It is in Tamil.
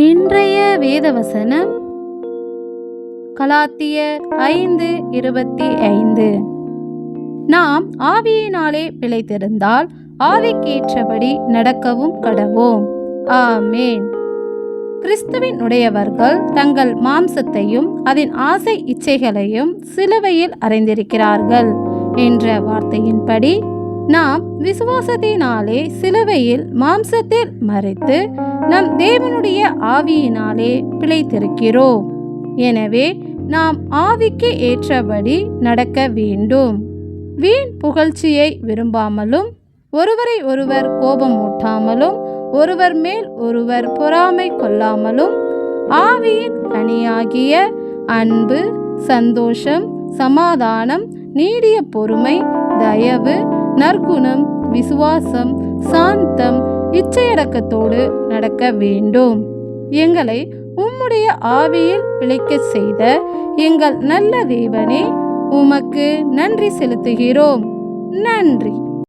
இன்றைய வேதவசனம் கலாத்தியர் ஐந்து இருபத்தி ஐந்து. நாம் ஆவியினாலே பிழைத்திருந்தால் ஆவிக்கேற்றபடி நடக்கவும் கடவோம். ஆமேன். கிறிஸ்துவின் உடையவர்கள் தங்கள் மாம்சத்தையும் அதன் ஆசை இச்சைகளையும் சிலுவையில் அறைந்திருக்கிறார்கள் என்ற வார்த்தையின்படி நாம் விசுவாசத்தினாலே சிலுவையில் மாம்சத்தில் மறைத்து நம் தேவனுடைய ஆவியினாலே பிழைத்திருக்கிறோம். எனவே நாம் ஆவிக்கு ஏற்றபடி நடக்க வேண்டும். வீண் புகழ்ச்சியை விரும்பாமலும் ஒருவரை ஒருவர் கோபமூட்டாமலும் ஒருவர் மேல் ஒருவர் பொறாமை கொள்ளாமலும் ஆவியின் கனியாகிய அன்பு சந்தோஷம் சமாதானம் நீடிய பொறுமை தயவு நற்குணம் விசுவாசம் சாந்தம் இச்சையடக்கத்தோடு நடக்க வேண்டும். எங்களை உம்முடைய ஆவியில் பிழைக்க செய்த எங்கள் நல்ல தேவனே உமக்கு நன்றி செலுத்துகிறோம். நன்றி.